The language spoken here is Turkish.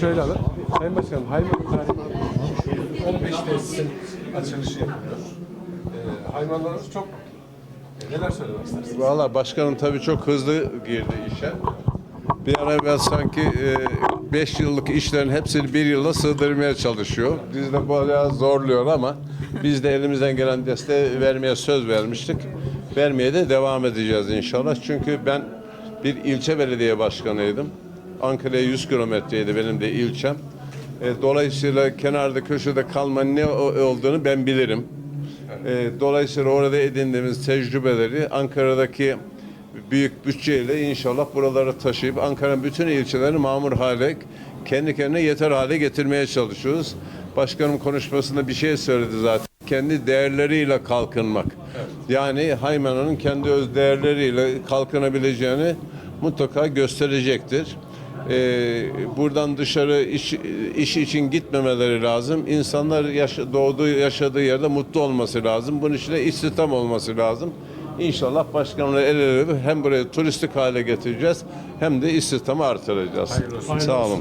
Şöyle alın. Sayın Başkanım, Hayman tarihinde 15 tesisin açılışı yapılıyor. Ee, hayvanlarımız çok e, neler söylemek istersiniz? Valla başkanım tabii çok hızlı girdi işe. Bir an evvel sanki 5 yıllık işlerin hepsini bir yıla sığdırmaya çalışıyor. Biz de bayağı zorluyor ama biz de elimizden gelen desteği vermeye söz vermiştik. Vermeye de devam edeceğiz inşallah. Çünkü ben bir ilçe belediye başkanıydım. Ankara'ya 100 kilometreydi benim de ilçem. E, Dolayısıyla kenarda köşede kalmanın ne o- olduğunu ben bilirim. E, Dolayısıyla orada edindiğimiz tecrübeleri Ankara'daki büyük bütçeyle inşallah buralara taşıyıp Ankara'nın bütün ilçelerini mamur hale, kendi kendine yeter hale getirmeye çalışıyoruz. Başkanım konuşmasında bir şey söyledi zaten. Kendi değerleriyle kalkınmak. Yani Haymana'nın kendi öz değerleriyle kalkınabileceğini mutlaka gösterecektir. Ee, buradan dışarı iş, iş için gitmemeleri lazım. İnsanlar yaşa- doğduğu, yaşadığı yerde mutlu olması lazım. Bunun için de istihdam olması lazım. İnşallah başkanla el ele hem burayı turistik hale getireceğiz hem de istihdamı artıracağız. Sağ olun.